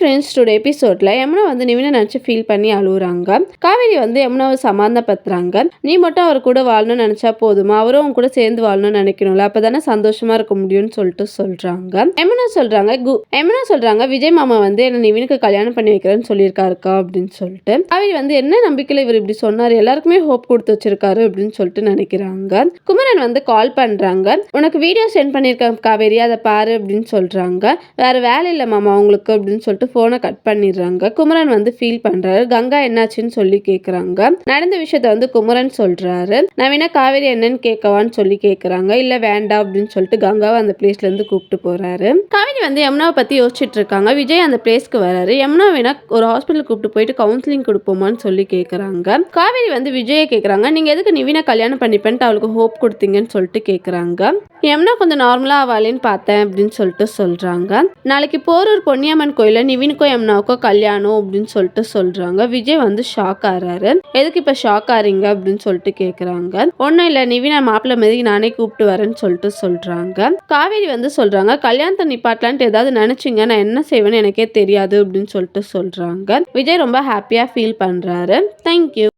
Friends today எபிசோட்ல யமுனா வந்து நிவினை நினச்சி ஃபீல் பண்ணி அழுகுறாங்க காவேரி வந்து யமுனாவை சமாதானப்படுத்துறாங்க. நீ மட்டும் அவர் கூட வாழணும்னு நினச்சா போதுமா? அவரும் அவங்க கூட சேர்ந்து வாழணும்னு நினைக்கணும்ல? அப்போ தானே சந்தோஷமா இருக்க முடியும்னு சொல்லிட்டு சொல்கிறாங்க யமுனா சொல்கிறாங்க கு யமுனா சொல்கிறாங்க விஜய் மாமா வந்து என்ன நிவினுக்கு கல்யாணம் பண்ணி வைக்கிறேன்னு சொல்லியிருக்காருக்கா? அப்படின்னு சொல்லிட்டு. காவேரி வந்து என்ன நம்பிக்கையில் இவர் இப்படி சொன்னார்? எல்லாருக்குமே ஹோப் கொடுத்து வச்சிருக்காரு அப்படின்னு சொல்லிட்டு நினைக்கிறாங்க. குமரன் வந்து கால் பண்ணுறாங்க உனக்கு வீடியோ சென்ட் பண்ணியிருக்கேன் காவேரி அதை பாரு அப்படின்னு சொல்கிறாங்க வேறு வேலை இல்லை மாமா அவங்களுக்கு அப்படின்னு சொல்லிட்டு ஃபோனை கட் பண்ணிடுறாங்க. குமரன் வந்து ஃபீல் பண்றாரு. கங்கா என்னாச்சுன்னு சொல்லி கேக்குறாங்க. நடந்த விஷயத்த வந்து குமரன் சொல்றாரு. நவீன காவேரி என்னன்னு கேட்கவான்னு சொல்லி கேக்குறாங்க. இல்ல வேண்டாம் அப்படின்னு சொல்லிட்டு கங்காவை அந்த பிளேஸ்ல இருந்து கூப்பிட்டு போறாரு. காவேரி வந்து யமுனாவை பற்றி யோசிச்சுட்டு இருக்காங்க விஜய் அந்த பிளேஸ்க்கு வராரு. யமுனா வேணா ஒரு ஹாஸ்பிட்டல் கூப்பிட்டு போயிட்டு கவுன்சிலிங் கொடுப்போமான்னு சொல்லி கேட்குறாங்க காவேரி வந்து விஜயை கேட்குறாங்க நீங்கள் எதுக்கு நிவினை கல்யாணம் பண்ணிப்பேன்ட்டு அவளுக்கு ஹோப் கொடுத்தீங்கன்னு சொல்லிட்டு கேட்குறாங்க யமுனா கொஞ்சம் நார்மலாக ஆவாளேன்னு பார்த்தேன் அப்படின்னு சொல்லிட்டு சொல்கிறாங்க நாளைக்கு போரூர் பொன்னியம்மன் கோயிலில் நிவினுக்கோ யமுனாவுக்கோ கல்யாணம் அப்படின்னு சொல்லிட்டு சொல்கிறாங்க விஜய் வந்து ஷாக் ஆகிறாரு எதுக்கு இப்போ ஷாக் ஆறீங்க? அப்படின்னு சொல்லிட்டு கேட்குறாங்க ஒன்றும் இல்லை நிவினா மாப்பிள்ளை மாதிரி நானே கூப்பிட்டு வரேன்னு சொல்லிட்டு சொல்கிறாங்க காவேரி வந்து சொல்கிறாங்க கல்யாணத்தை நிப்பாட்டலான்ட்டு ஏதாவது நினைச்சிங்க நான் என்ன செய்வேன்னு எனக்கே தெரியாது அப்படின்னு சொல்லிட்டு சொல்றாங்க. விஜய் ரொம்ப ஹாப்பியாக ஃபீல் பண்றாரு. தேங்க்யூ